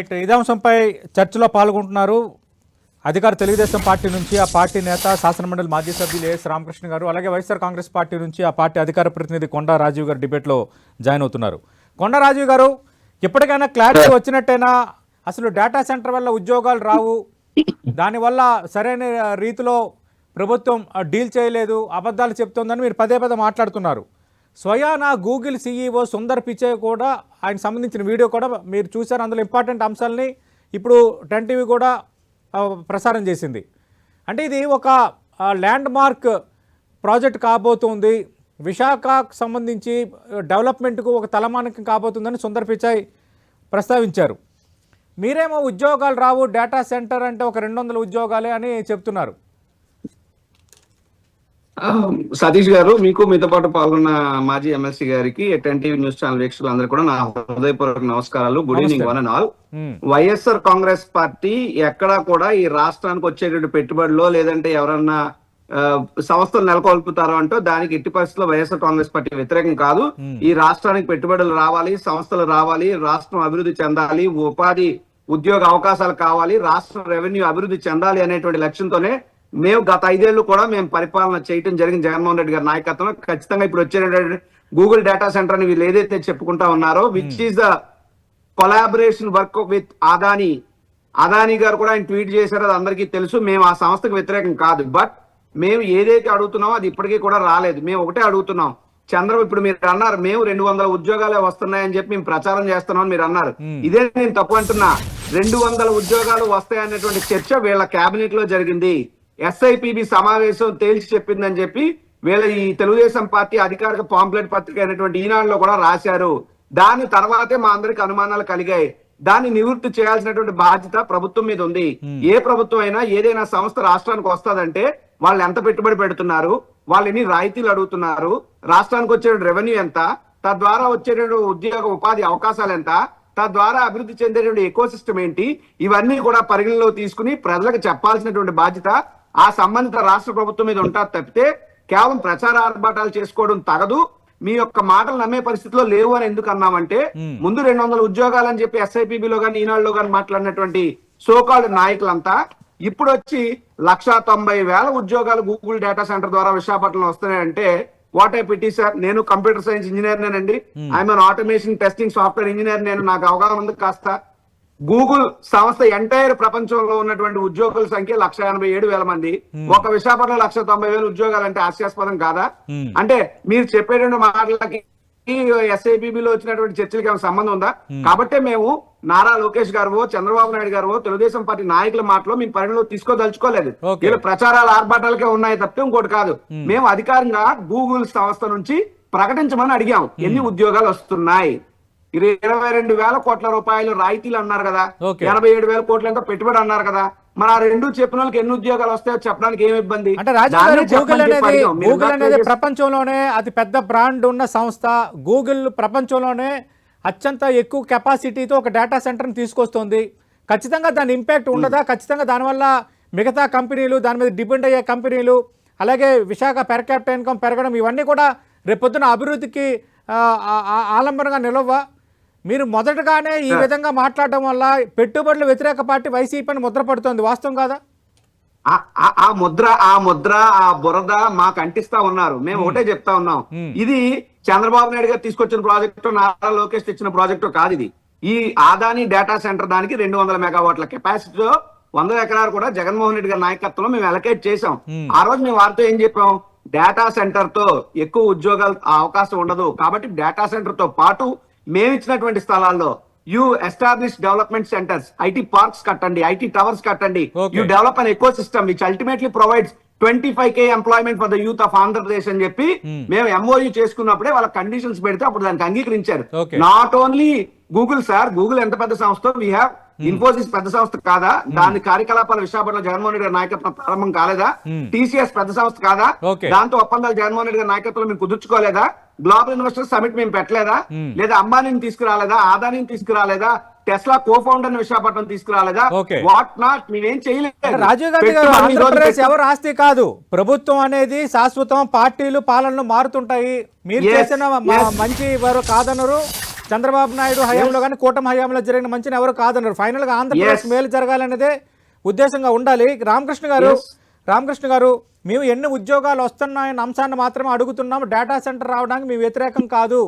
ఇదే అంశంపై చర్చలో పాల్గొంటున్నారు అధికార తెలుగుదేశం పార్టీ నుంచి ఆ పార్టీ నేత శాసనమండలి మాజీ సభ్యులు ఎస్ రామకృష్ణ గారు అలాగే వైఎస్ఆర్ కాంగ్రెస్ పార్టీ నుంచి ఆ పార్టీ అధికార ప్రతినిధి కొండా రాజీవ్ గారు డిబేట్లో జాయిన్ అవుతున్నారు. కొండా రాజీవ్ గారు ఇప్పటికైనా క్లారిటీ వచ్చినట్టేనా? అసలు డేటా సెంటర్ వల్ల ఉద్యోగాలు రావు. దానివల్ల సరైన రీతిలో ప్రభుత్వం డీల్ చేయలేదు అబద్ధాలు చెప్తోందని మీరు పదే పదే మాట్లాడుతున్నారు. స్వయానా గూగుల్ సీఈఓ సుందర్ పిచే కూడా ఆయన సంబంధించిన వీడియో కూడా మీరు చూశారు. అందులో ఇంపార్టెంట్ అంశాలని ఇప్పుడు టెన్ టీవీ కూడా ప్రసారం చేసింది. అంటే ఇది ఒక ల్యాండ్ మార్క్ ప్రాజెక్ట్ కాబోతుంది. విశాఖకు సంబంధించి డెవలప్మెంట్కు ఒక తలమానికం కాబోతుందని సుందర్ పిచాయ్ ప్రస్తావించారు. మీరేమో ఉద్యోగాలు రావు డేటా సెంటర్ అంటే ఒక రెండు వందల ఉద్యోగాలే అని చెప్తున్నారు. సతీష్ గారు మీకు మీతో పాటు పాల్గొన్న మాజీ ఎమ్మెల్సీ గారికి టెన్ టీవీ న్యూస్ ఛానల్ వీక్షకులందరూ కూడా నా హృదయపూర్వక నమస్కారాలు. Good evening one and all YSR Congress Party ఎక్కడా కూడా ఈ రాష్ట్రానికి వచ్చేటువంటి పెట్టుబడిలో లేదంటే ఎవరన్నా సంస్థలు నెలకొల్పుతారో అంటూ దానికి ఎట్టి పరిస్థితుల్లో వైఎస్ఆర్ కాంగ్రెస్ పార్టీ వ్యతిరేకం కాదు. Hmm. ఈ రాష్ట్రానికి పెట్టుబడులు రావాలి సంస్థలు రావాలి రాష్ట్రం అభివృద్ధి చెందాలి ఉపాధి ఉద్యోగ అవకాశాలు కావాలి రాష్ట్ర రెవెన్యూ అభివృద్ధి చెందాలి అనేటువంటి లక్ష్యంతోనే మేము గత ఐదేళ్ళు కూడా మేము పరిపాలన చేయటం జరిగింది జగన్మోహన్ రెడ్డి గారి నాయకత్వంలో. ఖచ్చితంగా ఇప్పుడు వచ్చేటువంటి గూగుల్ డేటా సెంటర్ అని వీళ్ళు ఏదైతే చెప్పుకుంటా ఉన్నారో which is the collaboration work with Adani Adani గారు కూడా ఆయన ట్వీట్ చేశారు అది అందరికీ తెలుసు. మేము ఆ సంస్థకు వ్యతిరేకం కాదు. బట్ మేము ఏదైతే అడుగుతున్నామో అది ఇప్పటికీ కూడా రాలేదు. మేము ఒకటే అడుగుతున్నాం. చంద్రబాబు ఇప్పుడు మీరు అన్నారు మేము రెండు వందల ఉద్యోగాలే వస్తున్నాయని చెప్పి మేము ప్రచారం చేస్తున్నామని మీరు అన్నారు. Hmm. ఇదే నేను తప్పు అంటున్నా. రెండు వందల ఉద్యోగాలు వస్తాయనేటువంటి చర్చ వీళ్ళ కేబినెట్లో జరిగింది. ఎస్ఐపిబి సమావేశం తేల్చి చెప్పిందని చెప్పి వీళ్ళ ఈ తెలుగుదేశం పార్టీ అధికారిక పాంప్లెట్ పత్రిక అయినటువంటి ఈనాడులో కూడా రాశారు. దాని తర్వాతే మా అందరికి అనుమానాలు కలిగాయి. దాన్ని నివృత్తి చేయాల్సినటువంటి బాధ్యత ప్రభుత్వం మీద ఉంది. ఏ ప్రభుత్వం అయినా ఏదైనా సంస్థ రాష్ట్రానికి వస్తదంటే వాళ్ళు ఎంత పెట్టుబడి పెడుతున్నారు? వాళ్ళు ఎన్ని రాయితీలు అడుగుతున్నారు? రాష్ట్రానికి వచ్చే రెవెన్యూ ఎంత? తద్వారా వచ్చేటువంటి ఉద్యోగ ఉపాధి అవకాశాలు ఎంత? తద్వారా అభివృద్ధి చెందేటువంటి ఎకో సిస్టమ్ ఏంటి? ఇవన్నీ కూడా పరిగణలో తీసుకుని ప్రజలకు చెప్పాల్సినటువంటి బాధ్యత ఆ సంబంధిత రాష్ట్ర ప్రభుత్వం మీద ఉంటారు తప్పితే కేవలం ప్రచార ఆర్భాటాలు చేసుకోవడం తగదు. మీ యొక్క మాటలు నమ్మే పరిస్థితిలో లేవు అని ఎందుకు అన్నామంటే. ముందు రెండు వందల ఉద్యోగాలు అని చెప్పి ఎస్ఐపిబిలో కానీ ఈనాడులో కానీ మాట్లాడినటువంటి సోకాల్డ్ నాయకులంతా ఇప్పుడు వచ్చి లక్ష తొంభై వేల ఉద్యోగాలు గూగుల్ డేటా సెంటర్ ద్వారా విశాఖపట్నంలో వస్తున్నాయంటే వాట్ ఐ పిటి సార్ నేను కంప్యూటర్ సైన్స్ ఇంజనీర్ నేనండి. I'm automation testing software engineer నేను నాకు అవగాహన ఉంది కాస్త. గూగుల్ సంస్థ ఎంటైర్ ప్రపంచంలో ఉన్నటువంటి ఉద్యోగుల సంఖ్య లక్ష ఎనభై ఏడు వేల మంది. ఒక విశాఖపట్నంలో లక్ష తొంభై వేల ఉద్యోగాలు అంటే హాస్యాస్పదం కాదా? Hmm. అంటే మీరు చెప్పేటువంటి మాటలకి ఎస్ఐబిబిలో వచ్చినటువంటి చర్చలకి ఏమైనా సంబంధం ఉందా? కాబట్టే మేము నారా లోకేష్ గారు చంద్రబాబు నాయుడు గారు తెలుగుదేశం పార్టీ నాయకుల మాటలో మేము పరిగణలో తీసుకోదలుచుకోలేదు. వీళ్ళ ప్రచారాలు ఆర్భాటాలకే ఉన్నాయి తప్పితే ఇంకోటి కాదు. మేము అధికారంగా గూగుల్ సంస్థ నుంచి ప్రకటించమని అడిగాం. ఎన్ని ఉద్యోగాలు వస్తున్నాయి? ఇరవై రెండు వేల కోట్ల రూపాయలు రాయితీలు అన్నారు కదా. ఎనభై ఏడు వేల కోట్ల ఎంతో పెట్టుబడి అన్నారు కదా. మరి ఆ రెండు చెప్పిన వాళ్ళకి ఎన్ని ఉద్యోగాలు వస్తాయో చెప్పడానికి ఏమి ఇబ్బంది? అంటే గూగుల్ అనేది గూగుల్ అనేది ప్రపంచంలోనే అతి పెద్ద బ్రాండ్ ఉన్న సంస్థ. గూగుల్ ప్రపంచంలోనే అత్యంత ఎక్కువ కెపాసిటీతో ఒక డేటా సెంటర్ని తీసుకొస్తుంది. ఖచ్చితంగా దాని ఇంపాక్ట్ ఉండదా? ఖచ్చితంగా దానివల్ల మిగతా కంపెనీలు దాని మీద డిపెండ్ అయ్యే కంపెనీలు అలాగే విశాఖ పెర్ క్యాపిటల్ ఇన్కమ్ పెరగడం ఇవన్నీ కూడా రేపొద్దున అభివృద్ధికి ఆలంబనంగా నిలవ్వా. మీరు మొదటగానే ఈ విధంగా మాట్లాడడం వల్ల పెట్టుబడుల వ్యతిరేక పార్టీ వైసీపీని ముద్ర పడుతోంది. వాస్తవం కాదా? ఆ- ముద్ర ఆ ముద్ర ఆ బురద మాకు అంటిస్తా ఉన్నారు. మేము ఒకటే చెప్తా ఉన్నాం. ఇది చంద్రబాబు నాయుడు గారు తీసుకొచ్చిన ప్రాజెక్టు నారా లోకేష్ తెచ్చిన ప్రాజెక్టు కాదు ఇది. ఈ ఆదాని డేటా సెంటర్ దానికి రెండు వందల మెగావాట్ల కెపాసిటీతో వంద ఎకరాలు కూడా జగన్మోహన్ రెడ్డి గారి నాయకత్వంలో మేము అలకేట్ చేసాం. ఆ రోజు మేము వారితో ఏం చెప్పాం? డేటా సెంటర్తో ఎక్కువ ఉద్యోగాలు అవకాశం ఉండదు. కాబట్టి డేటా సెంటర్తో పాటు మేము ఇచ్చినటువంటి స్థలాల్లో you establish development centres IT parks కట్టండి ఐటీ టవర్స్ కట్టండి. You develop an ecosystem which ultimately provides twenty five K employment for the youth of Andhra Pradesh అని చెప్పి Hmm. మేము ఎంఓయూ చేసుకున్నప్పుడే వాళ్ళ కండిషన్స్ పెడితే అప్పుడు దానికి అంగీకరించారు. Not only Google sir Google ఎంత పెద్ద సంస్థ వీ హ్యావ్ ఇన్ఫోసిస్ పెద్ద సంస్థ కాదా? దాని కార్యకలాపాలు విశాఖపట్నం జగన్మోహన్ రెడ్డి గారి నాయకత్వం ప్రారంభం కాలేదా? Hmm. టీసీఎస్ పెద్ద సంస్థ కాదా. దాంతో ఒప్పందాలు జగన్మోహన్ రెడ్డి గారి నాయకత్వంలో మేము కుదుర్చుకోలేదా? గ్లోబల్ ఇన్వెస్టర్ సమిట్ మేము పెట్టలేదా? Hmm. లేదా అంబానీని తీసుకురాలేదా? ఆదానిని తీసుకురాలేదా? Tesla co founder Visakhapatnam తీసుకురాలేదా. What not? మేమేం చేయలేదు. రాజీవ్ గాంధీ గారు ఆంధ్రప్రదేశ్ ఎవరు ఆస్తి కాదు. ప్రభుత్వం అనేది శాశ్వతం పార్టీలు పాలనలు మారుతుంటాయి. మీరు చేసిన. మంచి వారు కాదనరు. చంద్రబాబు నాయుడు హయాంలో కానీ కూటమి హయాంలో జరిగిన మంచిని ఎవరు కాదన్నారు. ఫైనల్గా ఆంధ్రప్రదేశ్. మేలు జరగాలనేదే ఉద్దేశంగా ఉండాలి. రామకృష్ణ గారు. రామకృష్ణ గారు మేము ఎన్ని ఉద్యోగాలు వస్తున్నాయన్న అంశాన్ని మాత్రమే అడుగుతున్నాం డేటా సెంటర్ రావడానికి మేము వ్యతిరేకం కాదు.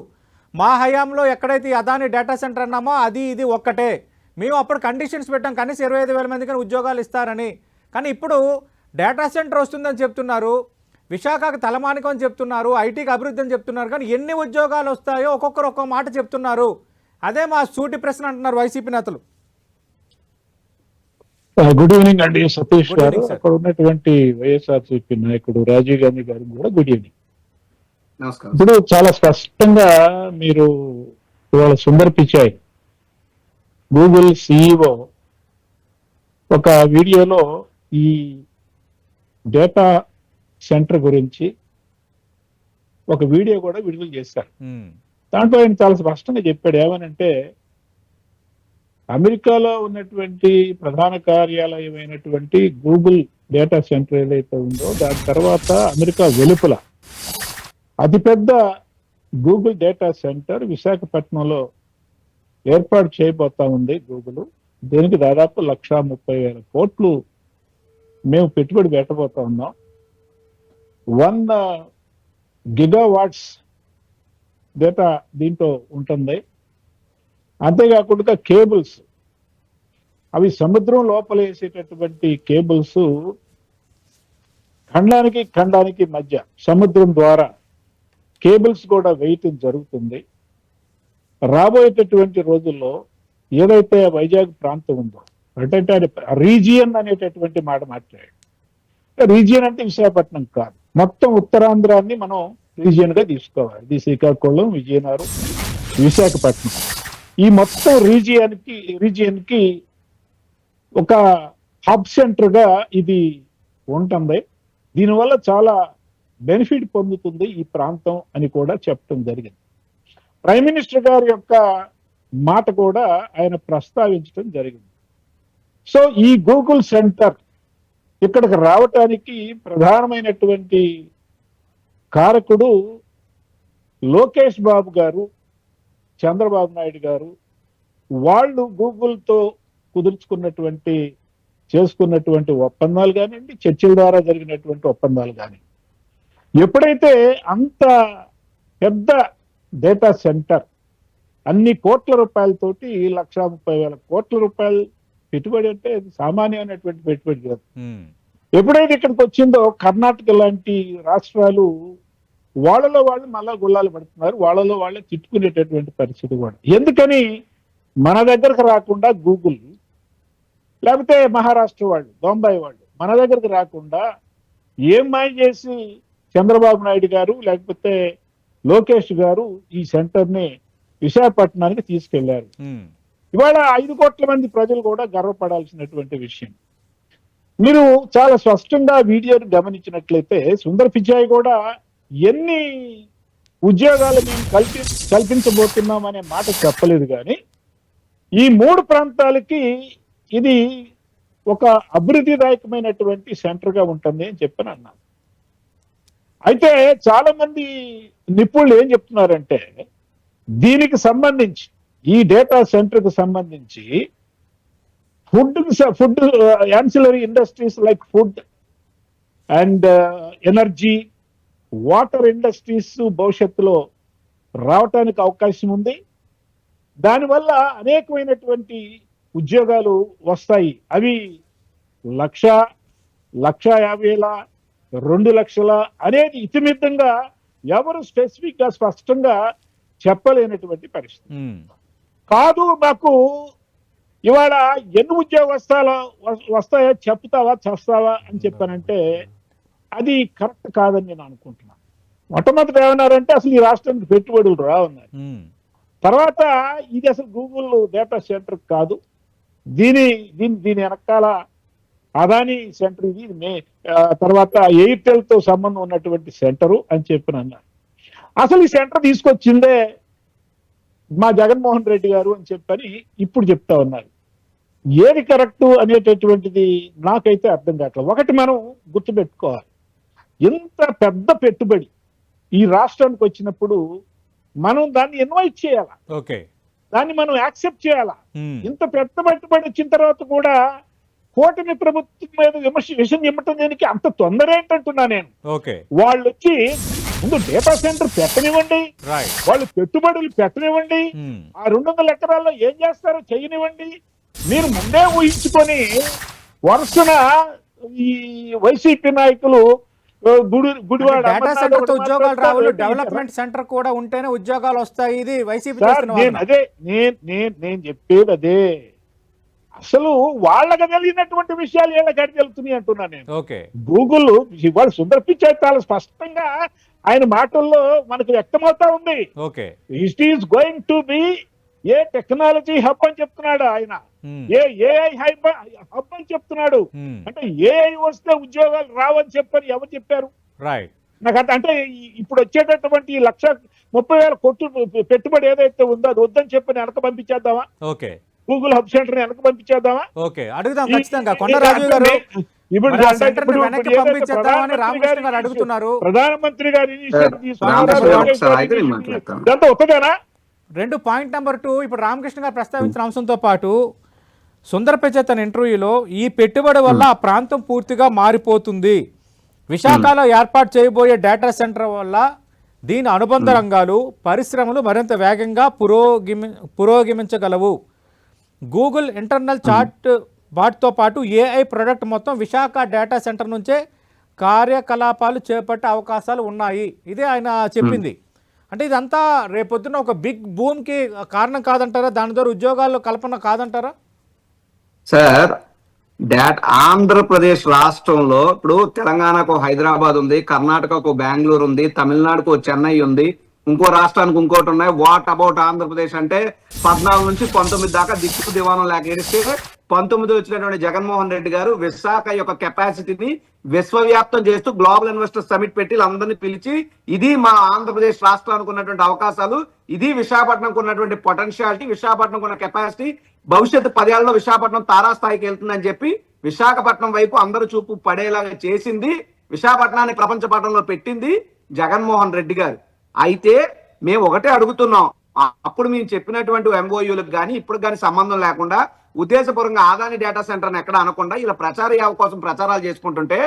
మా హయాంలో ఎక్కడైతే అదాని డేటా సెంటర్ అన్నామో అది ఇది ఒక్కటే. మేము అప్పుడు కండిషన్స్ పెట్టాం. కనీసం ఇరవై ఐదు వేల మందికి ఉద్యోగాలు ఇస్తారని. కానీ ఇప్పుడు డేటా సెంటర్ వస్తుందని చెప్తున్నారు. విశాఖకు తలమానికం అని చెప్తున్నారు ఐటీకి అభివృద్ధి అని చెప్తున్నారు కానీ ఎన్ని ఉద్యోగాలు వస్తాయో ఒక్కొక్కరు ఒక్కో మాట చెప్తున్నారు. అదే మా సూటి ప్రశ్న అంటున్నారు వైసీపీ నేతలు. గుడ్ ఈవినింగ్ అండి సతీష్ గారు. అక్కడ ఉన్నటువంటి వైఎస్ఆర్సీపీ నాయకుడు రాజీవ్ గాంధీ గారు కూడా గుడ్ ఈవినింగ్. నమస్కారం. ఇప్పుడు చాలా స్పష్టంగా మీరు ఇవాళ సుందర్ పిచాయ్ గూగుల్ సిఇఓ ఒక వీడియోలో ఈ డేటా సెంటర్ గురించి ఒక వీడియో కూడా విడుదల చేశారు. దాంట్లో ఆయన చాలా స్పష్టంగా చెప్పాడు. ఏమనంటే అమెరికాలో ఉన్నటువంటి ప్రధాన కార్యాలయమైనటువంటి గూగుల్ డేటా సెంటర్ ఏదైతే ఉందో దాని తర్వాత అమెరికా వెలుపల అతిపెద్ద గూగుల్ డేటా సెంటర్ విశాఖపట్నంలో ఏర్పాటు చేయబోతా ఉంది గూగుల్. దీనికి దాదాపు లక్ష ముప్పై వేల కోట్లు మేము పెట్టుబడి పెట్టబోతా ఉన్నాం. వన్ గిగా వాట్స్ డేటా దీంట్లో ఉంటుంది. అంతేకాకుండా కేబుల్స్. అవి సముద్రం లోపల వేసేటటువంటి కేబుల్స్ ఖండానికి ఖండానికి మధ్య సముద్రం ద్వారా కేబుల్స్ కూడా వేయటం జరుగుతుంది. రాబోయేటటువంటి రోజుల్లో ఏదైతే వైజాగ్ ప్రాంతం ఉందో అంటే రీజియన్ అనేటటువంటి మాట మాట్లాడాడు. రీజియన్ అంటే విశాఖపట్నం కాదు. మొత్తం ఉత్తరాంధ్రాన్ని మనం రీజియన్గా తీసుకోవాలి. ఇది శ్రీకాకుళం విజయనగరం విశాఖపట్నం. ఈ మొత్తం రీజియన్కి రీజియన్కి ఒక హబ్ సెంటర్గా ఇది ఉంటుంది. దీనివల్ల చాలా బెనిఫిట్ పొందుతుంది ఈ ప్రాంతం అని కూడా చెప్పడం జరిగింది. ప్రైమ్ మినిస్టర్ గారి యొక్క మాట కూడా ఆయన ప్రస్తావించడం జరిగింది. సో ఈ గూగుల్ సెంటర్ ఇక్కడికి రావటానికి ప్రధానమైనటువంటి కారకుడు లోకేష్ బాబు గారు చంద్రబాబు నాయుడు గారు వాళ్ళు గూగుల్తో కుదుర్చుకున్నటువంటి చేసుకున్నటువంటి ఒప్పందాలు కానివ్వండి చర్చల ద్వారా జరిగినటువంటి ఒప్పందాలు కానీ ఎప్పుడైతే అంత పెద్ద డేటా సెంటర్ అన్ని కోట్ల రూపాయలతోటి లక్షా ముప్పై వేల కోట్ల రూపాయలు పెట్టుబడి అంటే సామాన్యమైనటువంటి పెట్టుబడి కాదు. ఎప్పుడైతే ఇక్కడికి వచ్చిందో కర్ణాటక లాంటి రాష్ట్రాలు వాళ్ళలో వాళ్ళు మళ్ళా గుల్లాలు పడుతున్నారు వాళ్ళలో వాళ్ళే తిట్టుకునేటటువంటి పరిస్థితి కూడా. ఎందుకని? మన దగ్గరకు రాకుండా గూగుల్ లేకపోతే మహారాష్ట్ర వాళ్ళు బొంబాయి వాళ్ళు మన దగ్గరకు రాకుండా ఏం మాయ చేసి చంద్రబాబు నాయుడు గారు లేకపోతే లోకేష్ గారు ఈ సెంటర్ని విశాఖపట్నానికి తీసుకెళ్ళారు. ఇవాళ ఐదు కోట్ల మంది ప్రజలు కూడా గర్వపడాల్సినటువంటి విషయం. మీరు చాలా స్పష్టంగా వీడియో గమనించినట్లయితే సుందర్ పిచాయ్ కూడా ఎన్ని ఉద్యోగాలు మేము కల్పి కల్పించబోతున్నాం అనే మాట చెప్పలేదు కానీ ఈ మూడు ప్రాంతాలకి ఇది ఒక అభివృద్ధిదాయకమైనటువంటి సెంటర్గా ఉంటుంది అని చెప్పని అన్నాను. అయితే చాలా మంది నిపుణులు ఏం చెప్తున్నారంటే దీనికి సంబంధించి ఈ డేటా సెంటర్కు సంబంధించి food food ancillary industries like food and energy water industries భవిష్యత్తులో రావటానికి అవకాశం ఉంది. దానివల్ల అనేకమైనటువంటి ఉద్యోగాలు వస్తాయి. అవి లక్ష లక్ష యాభై వేల రెండు లక్షల అనేది ఇతిమితంగా ఎవరు స్పెసిఫిక్గా స్పష్టంగా చెప్పలేనటువంటి పరిస్థితి. Hmm. కాదు మాకు ఇవాళ ఎన్ని ఉద్యోగస్తాలు వస్తాయో చెప్తావా చేస్తావా అని చెప్పానంటే అది కరెక్ట్ కాదని నేను అనుకుంటున్నాను మొట్టమొదటి ఏమన్నారంటే అసలు ఈ రాష్ట్రానికి పెట్టుబడులు రావన్నారు తర్వాత ఇది అసలు గూగుల్ డేటా సెంటర్ కాదు. దీని దీని దీని వెనకాల అదాని సెంటర్ ఇది మే తర్వాత ఎయిర్టెల్తో సంబంధం ఉన్నటువంటి సెంటరు అని చెప్పిన అన్నారు అసలు ఈ సెంటర్ తీసుకొచ్చిందే మా జగన్మోహన్ రెడ్డి గారు అని చెప్పని ఇప్పుడు చెప్తా ఉన్నారు. ఏది కరెక్ట్ అనేటటువంటిది నాకైతే అర్థం కావట్లేదు. ఒకటి మనం గుర్తుపెట్టుకోవాలి. ఎంత పెద్ద పెట్టుబడి ఈ రాష్ట్రానికి వచ్చినప్పుడు మనం దాన్ని ఇన్వైట్ చేయాలా? ఓకే. దాన్ని మనం యాక్సెప్ట్ చేయాలా? ఇంత పెద్ద పెట్టుబడి వచ్చిన తర్వాత కూడా కూటమి ప్రభుత్వం మీద విమర్శ విషయం చెప్పటం దేనికి అంత తొందర ఏంటంటున్నా నేను. వాళ్ళు వచ్చి ముందు డేటా సెంటర్ పెట్టనివ్వండి. వాళ్ళు పెట్టుబడులు పెట్టనివ్వండి. ఉమ్, ఆ రెండు వందల ఎకరాల్లో ఏం చేస్తారో చేయనివ్వండి. మీరు ముందే ఊహించుకొని వరుసన ఈ వైసీపీ నాయకులు డేటా సెంటర్ ఉద్యోగాలు రావాలి. డెవలప్మెంట్ సెంటర్ కూడా ఉంటేనే ఉద్యోగాలు వస్తాయి. ఇది వైసీపీ. అదే నేను నేను నేను చెప్పేది అదే. అసలు వాళ్ళకి తెలియనటువంటి విషయాలు వీళ్ళకి తెలుస్తున్నాయి అంటున్నా నేను. ఓకే. గూగుల్ ఇవాళ సుందర్ పిచ్చై చాలా స్పష్టంగా ఆయన మాటల్లో మనకు వ్యక్తమవుతా ఉంది. Okay. It is going to be a technology hub అని చెప్తున్నాడు ఆయన. Um, a AI hub hub అని చెప్తున్నాడు. ఉమ్, అంటే ఏఐ వస్తే ఉద్యోగాలు రావని చెప్పని ఎవరు చెప్పారు? రైట్ నాకు అంటే అంటే ఇప్పుడు వచ్చేటటువంటి లక్ష ముప్పై వేల కొట్టు పెట్టుబడి ఏదైతే ఉందో అది వద్దని చెప్పని వెనక పంపించేద్దామా? ఓకే. గూగుల్ హబ్ సెంటర్ వెనక పంపించేద్దామా? ఓకే. అడుగుదాం ఖచ్చితంగా. ఈ- కొండ ఈ- రాజు గారు ఇప్పుడు అడుగుతున్నారు. ప్రధానమంత్రి గారి. ఇదంతా ఒక్కదేనా రెండు పాయింట్ నెంబర్ టూ ఇప్పుడు రామకృష్ణ గారు ప్రస్తావించిన అంశంతో పాటు సుందర్ పిచై తన ఇంటర్వ్యూలో ఈ పెట్టుబడి వల్ల ఆ ప్రాంతం పూర్తిగా మారిపోతుంది. విశాఖలో ఏర్పాటు చేయబోయే డేటా సెంటర్ వల్ల దీని అనుబంధ రంగాలు పరిశ్రమలు మరింత వేగంగా పురోగమి పురోగమించగలవు. గూగుల్ ఇంటర్నల్ చాట్ వాటితో పాటు ఏఐ ప్రొడక్ట్ మొత్తం విశాఖ డేటా సెంటర్ నుంచే కార్యకలాపాలు చేపట్టే అవకాశాలు ఉన్నాయి. ఇదే ఆయన చెప్పింది. అంటే ఇదంతా రేపొద్దున ఒక బిగ్ బూమ్కి కారణం కాదంటారా? దాని ద్వారా ఉద్యోగాలు కల్పన కాదంటారా? సార్ డాట్ ఆంధ్రప్రదేశ్ రాష్ట్రంలో ఇప్పుడు తెలంగాణకు హైదరాబాద్ ఉంది కర్ణాటకకు బెంగళూరు ఉంది తమిళనాడుకు చెన్నై ఉంది. ఇంకో రాష్ట్రానికి ఇంకోటి ఉన్నాయి. వాట్ అబౌట్ ఆంధ్రప్రదేశ్ అంటే పద్నాలుగు నుంచి పంతొమ్మిది దాకా దిక్కు దివాణం లేక ఏడిస్తే పంతొమ్మిది వచ్చినటువంటి జగన్మోహన్ రెడ్డి గారు విశాఖ యొక్క కెపాసిటీని విశ్వవ్యాప్తం చేస్తూ గ్లోబల్ ఇన్వెస్టర్ సమిట్ పెట్టి వీళ్ళందరినీ పిలిచి ఇది మా ఆంధ్రప్రదేశ్ రాష్ట్రానికి ఉన్నటువంటి అవకాశాలు ఇది విశాఖపట్నంకు ఉన్నటువంటి పొటెన్షియాలిటీ విశాఖపట్నంకు ఉన్న కెపాసిటీ భవిష్యత్తు పదేళ్ళలో విశాఖపట్నం తారాస్థాయికి వెళ్తుందని చెప్పి విశాఖపట్నం వైపు అందరూ చూపు పడేలాగా చేసింది విశాఖపట్నాన్ని ప్రపంచ పట్టణంలో పెట్టింది జగన్మోహన్ రెడ్డి గారు. అయితే మేము ఒకటే అడుగుతున్నాం. అప్పుడు మేము చెప్పినటువంటి ఎంఓయూలకు కానీ ఇప్పుడు కానీ సంబంధం లేకుండా ఉద్దేశపూర్వంగా ఆదాని డేటా సెంటర్ ఎక్కడ అనకుండా ఇలా ప్రచార యావ కోసం ప్రచారాలు చేసుకుంటుంటే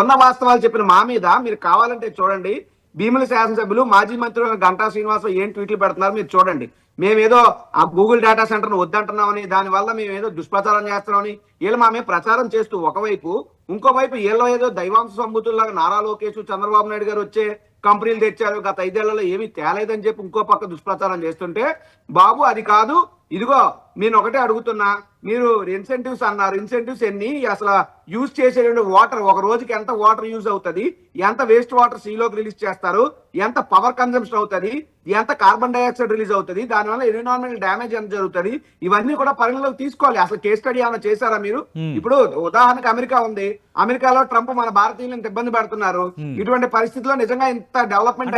ఉన్న వాస్తవాలు చెప్పిన మా మీద మీరు కావాలంటే చూడండి. భీముల శాసనసభ్యులు మాజీ మంత్రి గంటా శ్రీనివాసరావు ఏం ట్వీట్లు పెడుతున్నారు మీరు చూడండి. మేమేదో ఆ గూగుల్ డేటా సెంటర్ను వద్దంటున్నామని దానివల్ల మేము ఏదో దుష్ప్రచారం చేస్తున్నామని వీళ్ళు మా మీద ప్రచారం చేస్తూ ఒకవైపు ఇంకోవైపు వీళ్ళు ఏదో దైవాంశ సంబుతుల్లాగా నారా లోకేష్ చంద్రబాబు నాయుడు గారు వచ్చే కంపెనీలు తెచ్చారు. గత ఐదేళ్ళలో ఏమీ తేలేదని చెప్పి ఇంకో పక్క దుష్ప్రచారం చేస్తుంటే బాబు అది కాదు ఇదిగో నేను ఒకటే అడుగుతున్నా. మీరు ఇన్సెంటివ్స్ అన్నారు. ఇన్సెంటివ్స్ ఎన్ని? అసలు యూజ్ చేసేటువంటి వాటర్ ఒక రోజుకి ఎంత వాటర్ యూజ్ అవుతుంది? ఎంత వేస్ట్ వాటర్ సీలోకి రిలీజ్ చేస్తారు? ఎంత పవర్ కన్జంప్షన్ అవుతుంది? ఎంత కార్బన్ డైఆక్సైడ్ రిలీజ్ అవుతుంది? దానివల్ల ఎన్విరాన్మెంటల్ డ్యామేజ్ ఎంత జరుగుతుంది? ఇవన్నీ కూడా పరిగణలోకి తీసుకోవాలి. అసలు కేస్ స్టడీ ఏమైనా చేశారా మీరు? Hmm. ఇప్పుడు ఉదాహరణకు అమెరికా ఉంది. అమెరికాలో ట్రంప్ మన భారతీయులను ఇంత ఇబ్బంది పెడుతున్నారు. ఇటువంటి పరిస్థితిలో నిజంగా ఇంత డెవలప్మెంట్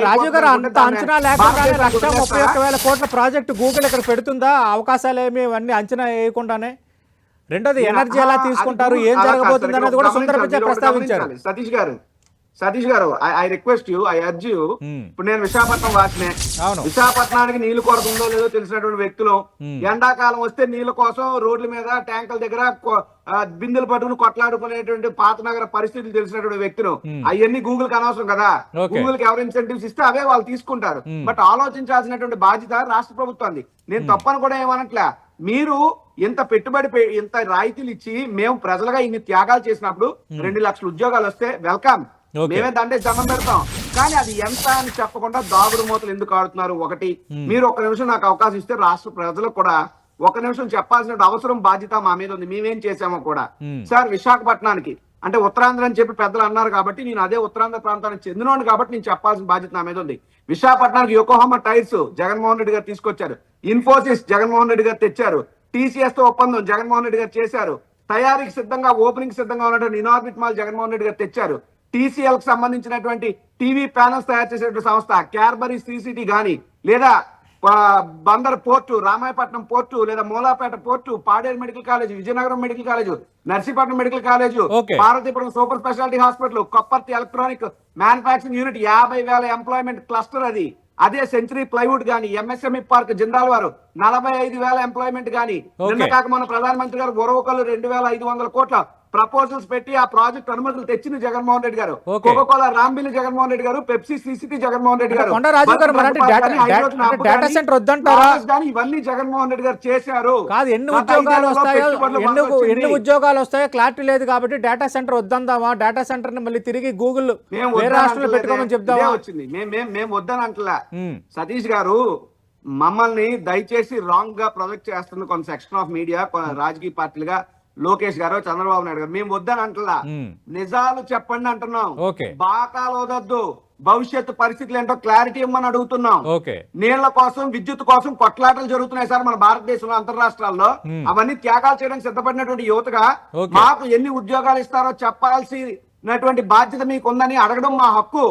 ప్రాజెక్టు గూగుల్ ఇక్కడ పెడుతుందా? అవకాశాలు ఏమి ఇవన్నీ అంచనా వేయకుండా రెండోది ఎనర్జీ ఎలా తీసుకుంటారు ఏం జరగబోతుంది అనేది కూడా సుందర పిచ్చై ప్రస్తావించారు. సతీష్ గారు సతీష్ గారు I request you I urge you. ఇప్పుడు నేను విశాఖపట్నం వాసినే విశాఖపట్నానికి నీళ్ళు కొరత ఉందో లేదో తెలిసినటువంటి వ్యక్తులు Hmm. ఎండాకాలం వస్తే నీళ్ళ కోసం రోడ్ల మీద ట్యాంకుల దగ్గర బిందెలు పట్టుకుని కొట్లాడుకునేటువంటి పాత నగర పరిస్థితులు తెలిసినటువంటి వ్యక్తులు Hmm. అవన్నీ గూగుల్కి అనవసరం కదా. గూగుల్కి ఎవరు ఇన్సెంటివ్స్ ఇస్తే అవే వాళ్ళు తీసుకుంటారు Hmm. బట్ ఆలోచించాల్సినటువంటి బాధ్యత రాష్ట్ర ప్రభుత్వాన్ని నేను తప్పని కూడా ఏమనట్లే మీరు ఇంత పెట్టుబడి ఇంత రాయితీలు ఇచ్చి మేము ప్రజలుగా ఇన్ని త్యాగాలు చేసినప్పుడు రెండు లక్షల ఉద్యోగాలు వస్తే వెల్కమ్ మేమే దండే జమం పెడతాం. కానీ అది ఎంత అని చెప్పకుండా దాగుడు మూతలు ఎందుకు ఆడుతున్నారు? ఒకటి మీరు ఒక నిమిషం నాకు అవకాశం ఇస్తే రాష్ట్ర ప్రజలకు కూడా ఒక నిమిషం చెప్పాల్సిన అవసరం బాధ్యత మా మీద ఉంది. మేమేం చేసామో కూడా. సార్ విశాఖపట్నానికి. అంటే ఉత్తరాంధ్ర అని చెప్పి పెద్దలు అన్నారు కాబట్టి నేను అదే ఉత్తరాంధ్ర ప్రాంతానికి చెందినోడు కాబట్టి నేను చెప్పాల్సిన బాధ్యత నా మీద ఉంది. విశాఖపట్నానికి యోకోహామా టైర్స్ జగన్మోహన్ రెడ్డి గారు తీసుకొచ్చారు. ఇన్ఫోసిస్ జగన్మోహన్ రెడ్డి గారు తెచ్చారు. టీసీఎస్తో ఒప్పందం జగన్మోహన్ రెడ్డి గారు చేశారు. తయారీకి సిద్ధంగా ఓపెనింగ్ సిద్ధంగా ఉన్నటువంటి ఇనార్బిట్ మాల్ జగన్మోహన్ రెడ్డి గారు తెచ్చారు. టీసీఎల్కి సంబంధించినటువంటి టీవీ ప్యానల్స్ తయారు చేసేటువంటి సంస్థ క్యార్బరీ సిసిటీ గాని లేదా బందర్ పోర్టు రామాయపట్నం పోర్టు లేదా Moolapeta port Paderu medical college Vizianagaram medical college Narsipatnam medical college. Parvathipuram super speciality hospital Kopparthi electronic manufacturing unit యాభై వేల ఎంప్లాయ్మెంట్ క్లస్టర్ అది అదే సెంచరీ ప్లైవుడ్ గాని ఎంఎస్ఎంఈ పార్క్ జిందాల్ వారు నలభై ఐదు వేల ఎంప్లాయ్మెంట్ గాని నిన్న. కాక మన ప్రధానమంత్రి గారు గొరవకలు రెండు వేల ఐదు వందల కోట్ల ప్రపోజల్స్ పెట్టి ఆ ప్రాజెక్ట్ అనుమతులు తెచ్చింది జగన్మోహన్ రెడ్డి గారు. కోకోకోలా రాంబిల్ జగన్మోహన్ రెడ్డి గారు Pepsi CCT Jaganmohan Reddy garu. Data- center వద్దంటారా? ఇవన్నీ జగన్మోహన్ రెడ్డి గారు చేశారు. కాదు ఎన్ని ఉద్యోగాలు వస్తాయో ఎన్ని ఉద్యోగాలు వస్తాయో క్లారిటీ లేదు కాబట్టి డేటా సెంటర్ వద్దందామా? డేటా సెంటర్ని మళ్ళీ తిరిగి గూగుల్ వేరే రాష్ట్రంలో. పెట్టుకోమని చెప్దామా? వచ్చింది. మేము వద్దని అంటలే సతీష్ గారు మమ్మల్ని దయచేసి రాంగ్గా ప్రొజెక్ట్ చేస్తున్న కొన్ని సెక్షన్ ఆఫ్ మీడియా రాజకీయ పార్టీలుగా లోకేష్ గారు చంద్రబాబు నాయుడు గారు మేము వద్దని అంటలా. నిజాలు చెప్పండి అంటున్నాం. బాకాలు వదొద్దు భవిష్యత్తు పరిస్థితులు ఏంటో క్లారిటీ ఇవ్వమని అడుగుతున్నాం నీళ్ళ కోసం విద్యుత్ కోసం కొట్లాటలు జరుగుతున్నాయి సార్ మన భారతదేశంలో అంతర్రాష్ట్రాల్లో. అవన్నీ త్యాగాలు చేయడానికి సిద్ధపడినటువంటి యువతగా. మాకు ఎన్ని ఉద్యోగాలు ఇస్తారో చెప్పాల్సినటువంటి బాధ్యత మీకు ఉందని అడగడం మా హక్కు.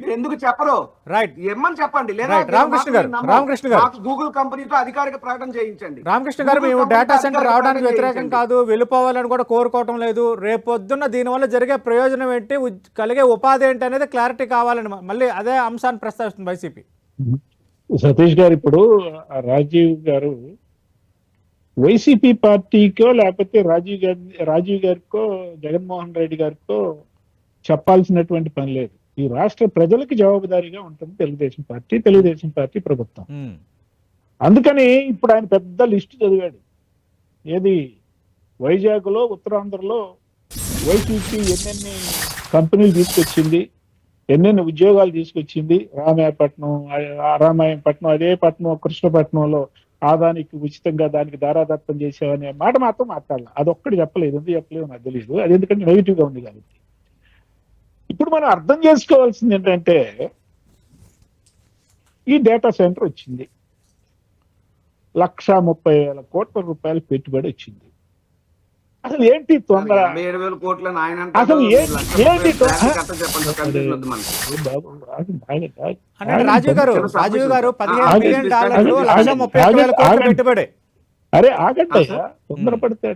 మీరు ఎందుకు చెప్పరు? రైట్ ఏమని చెప్పండి? లేదా. రామకృష్ణ గారు, మాకు రామకృష్ణ గారు. మాకు గూగుల్ కంపెనీతో అధికారిక ప్రకటన చేయించండి. రామకృష్ణ గారు మేము డేటా సెంటర్ రావడానికి వ్యతిరేకం. కాదు వెళ్ళిపోవాలని కూడా కోరుకోవటం లేదు. రేపొద్దున్న దీనివల్ల జరిగే ప్రయోజనం ఏంటి? కలిగే ఉపాధి ఏంటి అనేది క్లారిటీ కావాలని మళ్ళీ అదే అంశాన్ని ప్రస్తావిస్తుంది వైసీపీ. సతీష్ గారు ఇప్పుడు రాజీవ్ గారు వైసీపీ పార్టీకో లేకపోతే రాజీవ్ గారి రాజీవ్ గారికో జగన్మోహన్ రెడ్డి గారికో చెప్పాల్సినటువంటి పని లేదు. ఈ రాష్ట్ర ప్రజలకు జవాబుదారీగా ఉంటుంది తెలుగుదేశం పార్టీ తెలుగుదేశం పార్టీ ప్రభుత్వం. అందుకని ఇప్పుడు ఆయన పెద్ద లిస్ట్ చదివాడు. ఏది? వైజాగ్లో ఉత్తరాంధ్రలో వైసీపీ ఎన్నెన్ని కంపెనీలు తీసుకొచ్చింది ఎన్నెన్ని ఉద్యోగాలు తీసుకొచ్చింది రామాయపట్నం రామాయపట్నం అదే పట్నం కృష్ణపట్నంలో ఆదానికి ఉచితంగా దానికి దారాదత్తం చేసామనే మాట మాత్రం మాట్లాడాలి. అదొక్కటి చెప్పలేదు ఎందుకు చెప్పలేదు నాకు తెలియదు అది ఎందుకంటే నెగిటివ్గా ఉంది కాబట్టి. ఇప్పుడు మనం అర్థం చేసుకోవాల్సింది ఏంటంటే ఈ డేటా సెంటర్ వచ్చింది. లక్ష ముప్పై వేల కోట్ల రూపాయల పెట్టుబడి వచ్చింది. అసలు ఏంటి తొందర? ఏడు వేల అసలు ఏంటి రాజీవ్ గారు రాజీవ్ గారు. పదిహేను మిలియన్ డాలర్లు లక్ష ముప్పై వేల కోట్ల. పెట్టుబడి. అరే ఆగండి ఆ, అయ్యా తొందరపడితే?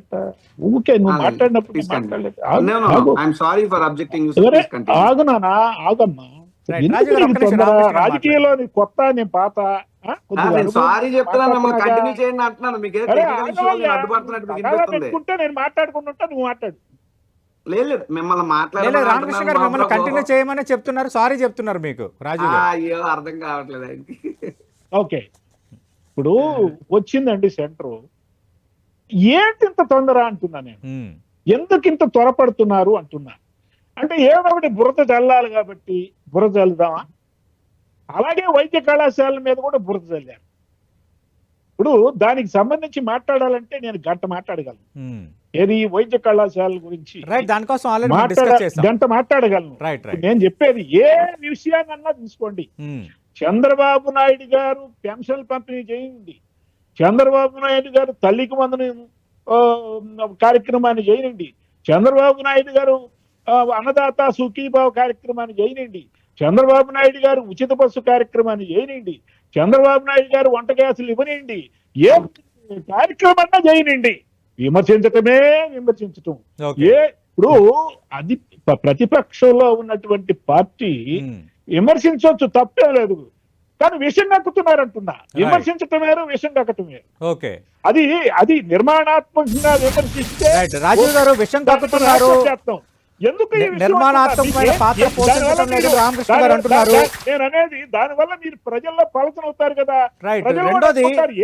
ఊరికే నువ్వు మాట్లాడినప్పుడు please continue. మాట్లాడలేదు. ఆగు, No, no, no. ఆగు. I'm sorry for objecting you, sir. ఎవరే? Please continue. ఆగు నానా ఆగమ్మా. రాజు రాజకీయాల్లో నీ కొత్త నేను పాత కొద్దిగా నేను అనుభవం సారీ కంటిన్యూ చేయండి అంటున్నాను. పెట్టుకుంటే నేను మాట్లాడుకుంటుంటా నువ్వు మాట్లాడు. లేదు మిమ్మల్ని లేదు మాట్లాడాలి రామకృష్ణ గారు మిమ్మల్ని కంటిన్యూ చేయమని చెప్తున్నారు. సారీ చెప్తున్నారు మీకు అయ్యో అర్థం కావట్లేదు ఆయనకి. ఓకే. ఇప్పుడు వచ్చిందండి సెంటర్. ఏంటి ఇంత తొందర అంటున్నా నేను. ఎందుకు ఇంత త్వరపడుతున్నారు అంటున్నా. అంటే ఏదో ఒకటి బురద చల్లాలి కాబట్టి బురద చల్లుదామా? అలాగే వైద్య కళాశాల మీద కూడా బురద చల్లారు. ఇప్పుడు దానికి సంబంధించి మాట్లాడాలంటే నేను గంట మాట్లాడగలను. ఏది వైద్య కళాశాల గురించి? గంట మాట్లాడగలను. నేను చెప్పేది ఏ విషయాన్నన్నా తీసుకోండి. చంద్రబాబు నాయుడు గారు పెన్షన్ పంపిణీ చేయండి. చంద్రబాబు నాయుడు గారు తల్లికి వందన కార్యక్రమాన్ని చేయనండి. చంద్రబాబు నాయుడు గారు అన్నదాత సుఖీభావ కార్యక్రమాన్ని చేయనండి. చంద్రబాబు నాయుడు గారు ఉచిత బస్సు కార్యక్రమాన్ని చేయనండి. చంద్రబాబు నాయుడు గారు వంట గ్యాసులు ఇవ్వనండి. ఏ కార్యక్రమన్నా చేయనండి. విమర్శించటమే విమర్శించటం. ఏ ఇప్పుడు అది ప్రతిపక్షంలో ఉన్నటువంటి పార్టీ విమర్శించవచ్చు తప్పే లేదు. కానీ విషం కక్కుతున్నారంటున్నా విమర్శించటం వేరు విషం కక్కటం వేరు ఓకే. అది అది నిర్మాణాత్మకంగా విమర్శిస్తే రాజీవ్ గారు విషయం కక్కుతున్నారు. ఎందుకు విషయం నేను అనేది దానివల్ల మీరు ప్రజల్లో పలచన అవుతారు కదా. ప్రజలు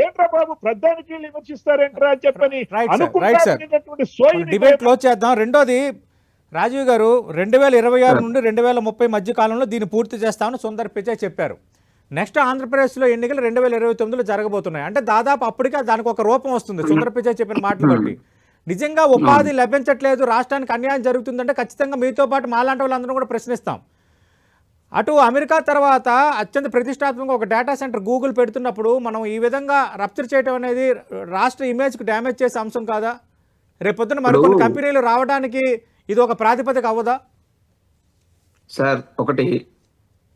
ఏంట్రా బాబు ప్రధానికి విమర్శిస్తారేంట్రా అని చెప్పని సోయిని డిబేట్ క్లోజ్ చేద్దాం. రెండోది రాజీవ్ గారు రెండు వేల ఇరవై ఆరు నుండి రెండు వేల ముప్పై మధ్య కాలంలో దీన్ని పూర్తి చేస్తామని సుందర్ పిచే చెప్పారు. నెక్స్ట్ ఆంధ్రప్రదేశ్లో ఎన్నికలు రెండు వేల ఇరవై తొమ్మిదిలో జరగబోతున్నాయి. అంటే దాదాపు అప్పటికే దానికి ఒక రూపం వస్తుంది. సుందర్ పిచే చెప్పిన మాటలు బట్టి. నిజంగా ఉపాధి లభించట్లేదు రాష్ట్రానికి అన్యాయం జరుగుతుందంటే ఖచ్చితంగా మీతో పాటు మాలాంటి వాళ్ళందరూ కూడా ప్రశ్నిస్తాం. అటు అమెరికా తర్వాత అత్యంత ప్రతిష్టాత్మకంగా ఒక డేటా సెంటర్ గూగుల్ పెడుతున్నప్పుడు మనం ఈ విధంగా రప్చర్ చేయడం అనేది రాష్ట్ర ఇమేజ్కి డ్యామేజ్ చేసే అంశం కాదా? రేపొద్దున మరికొన్ని కంపెనీలు రావడానికి ఇది ఒక ప్రాతిపదిక అవ్వదా? సార్ ఒకటి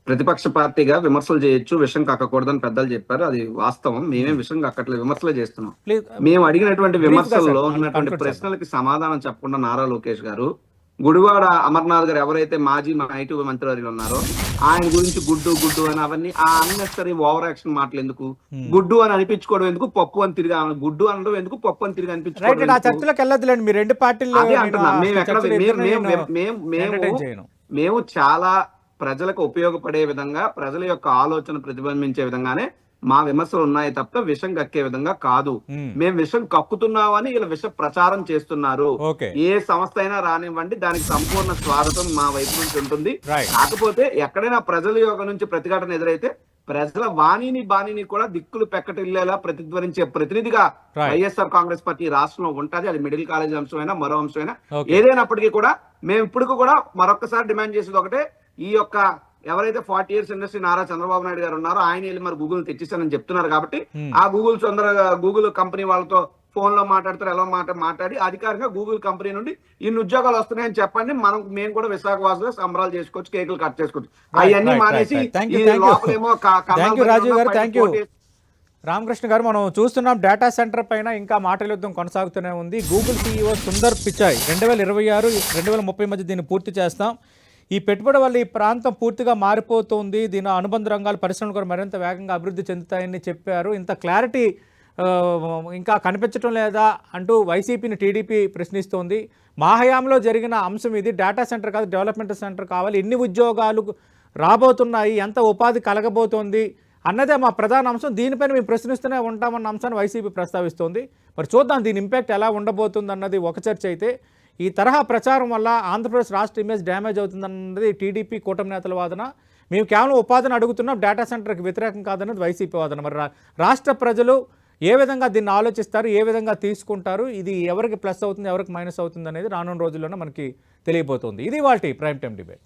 ప్రతిపక్ష పార్టీగా విమర్శలు చేయొచ్చు విషయం కక్కకూడదని పెద్దలు చెప్పారు అది వాస్తవం. మేమేం విషయం కక్కట్లేదు విమర్శలే చేస్తున్నాం. మేము అడిగినటువంటి విమర్శల్లో ఉన్నటువంటి ప్రశ్నలకి సమాధానం చెప్పకుండా నారా లోకేష్ గారు గుడివాడ అమర్నాథ్ గారు ఎవరైతే మాజీ ఐటీ మంత్రివర్యులు ఉన్నారో ఆయన గురించి గుడ్డు గుడ్డు అని అవన్నీ ఆ అన్నెసరీ ఓవర్ యాక్షన్ మాటలు ఎందుకు? గుడ్డు అని అనిపించుకోవడం ఎందుకు? పప్పు అని తిరిగి గుడ్డు అనడం ఎందుకు? పప్పు అని తిరిగి అనిపించుకోవడం? చర్చలోకి మీ రెండు పార్టీలు మేము ఎక్కడ మేము మేము మేము చాలా ప్రజలకు ఉపయోగపడే విధంగా ప్రజల యొక్క ఆలోచన ప్రతిబింబించే విధంగానే మా విమర్శలు ఉన్నాయి తప్ప విషం కక్కే విధంగా కాదు. మ్మ్. విషం కక్కుతున్నామని ఇలా విష ప్రచారం చేస్తున్నారు. ఏ సంస్థ అయినా రానివ్వండి దానికి సంపూర్ణ స్వాగతం మా వైపు నుంచి ఉంటుంది. కాకపోతే ఎక్కడైనా ప్రజల యొక్క నుంచి ప్రతిఘటన ఎదురైతే ప్రజల వాణిని బాణిని కూడా దిక్కులు పెక్కటిల్లేలా ప్రతిధ్వనించే ప్రతినిధిగా. వైఎస్ఆర్ కాంగ్రెస్ పార్టీ రాష్ట్రంలో ఉంటది. అది మిడిల్ కాలేజ్ అంశమైనా మరో అంశమైనా. ఏదైనప్పటికీ కూడా మేము ఇప్పుడు కూడా మరొకసారి డిమాండ్ చేసేది ఒకటే ఈ యొక్క ఎవరైతే forty years industry Nara Chandrababu Naidu గారు ఉన్నారో ఆయన వెళ్ళి మరి గూగుల్ తెచ్చిస్తానని చెప్తున్నారు కాబట్టి. ఆ గూగుల్ తొందరగా గూగుల్ కంపెనీ వాళ్ళతో ఫోన్లో మాట్లాడతారు ఎలా మాట మాట్లాడి అధికారికంగా గూగుల్ కంపెనీ నుండి ఇన్ని ఉద్యోగాలు వస్తున్నాయని చెప్పండి మనం మేము కూడా విశాఖవాసులుగా సంబరాలు చేసుకోవచ్చు కేకులు కట్ చేసుకోవచ్చు అవన్నీ మానేసి. లోపలేమో రాజీవ్ గారు, you. పోటీ- రామకృష్ణ గారు మనం చూస్తున్నాం డేటా సెంటర్ పైన ఇంకా మాటల యుద్ధం కొనసాగుతూనే ఉంది గూగుల్ సీఈఓ సుందర్ పిచాయ్ రెండు వేల ఇరవై ఆరు రెండు వేల ముప్పై మధ్య దీన్ని పూర్తి చేస్తాం ఈ పెట్టుబడి వల్ల ఈ ప్రాంతం పూర్తిగా మారిపోతుంది. దీని అనుబంధ రంగాలు పరిశ్రమలు కూడా మరింత వేగంగా అభివృద్ధి చెందుతాయని చెప్పారు. ఇంత క్లారిటీ ఇంకా కనిపించడం లేదా అంటూ వైసీపీని టీడీపీ ప్రశ్నిస్తోంది. మా హయాంలో జరిగిన అంశం ఇది. డేటా సెంటర్ కాదు డెవలప్మెంట్ సెంటర్ కావాలి. ఎన్ని ఉద్యోగాలు రాబోతున్నాయి? ఎంత ఉపాధి కలగబోతోంది? అన్నదే మా ప్రధాన అంశం. దీనిపైన మేము ప్రశ్నిస్తూనే ఉంటామన్న అంశాన్ని వైసీపీ ప్రస్తావిస్తోంది. మరి చూద్దాం దీని ఇంపాక్ట్ ఎలా ఉండబోతుంది అన్నది ఒక చర్చ అయితే. ఈ తరహా ప్రచారం వల్ల ఆంధ్రప్రదేశ్ రాష్ట్ర ఇమేజ్ డ్యామేజ్ అవుతుందన్నది టీడీపీ కూటమి నేతల వాదన. మేము కేవలం ఉపాధిని అడుగుతున్నాం డేటా సెంటర్కి వ్యతిరేకం కాదన్నది వైసీపీ వాదన. మరి రా- రాష్ట్ర ప్రజలు ఏ విధంగా దీన్ని ఆలోచిస్తారు ఏ విధంగా తీసుకుంటారు ఇది ఎవరికి ప్లస్ అవుతుంది ఎవరికి మైనస్ అవుతుంది అనేది రానున్న రోజుల్లోనే మనకి తెలియబోతుంది. ఇది వాళ్ళ ప్రైమ్ టైం డిబేట్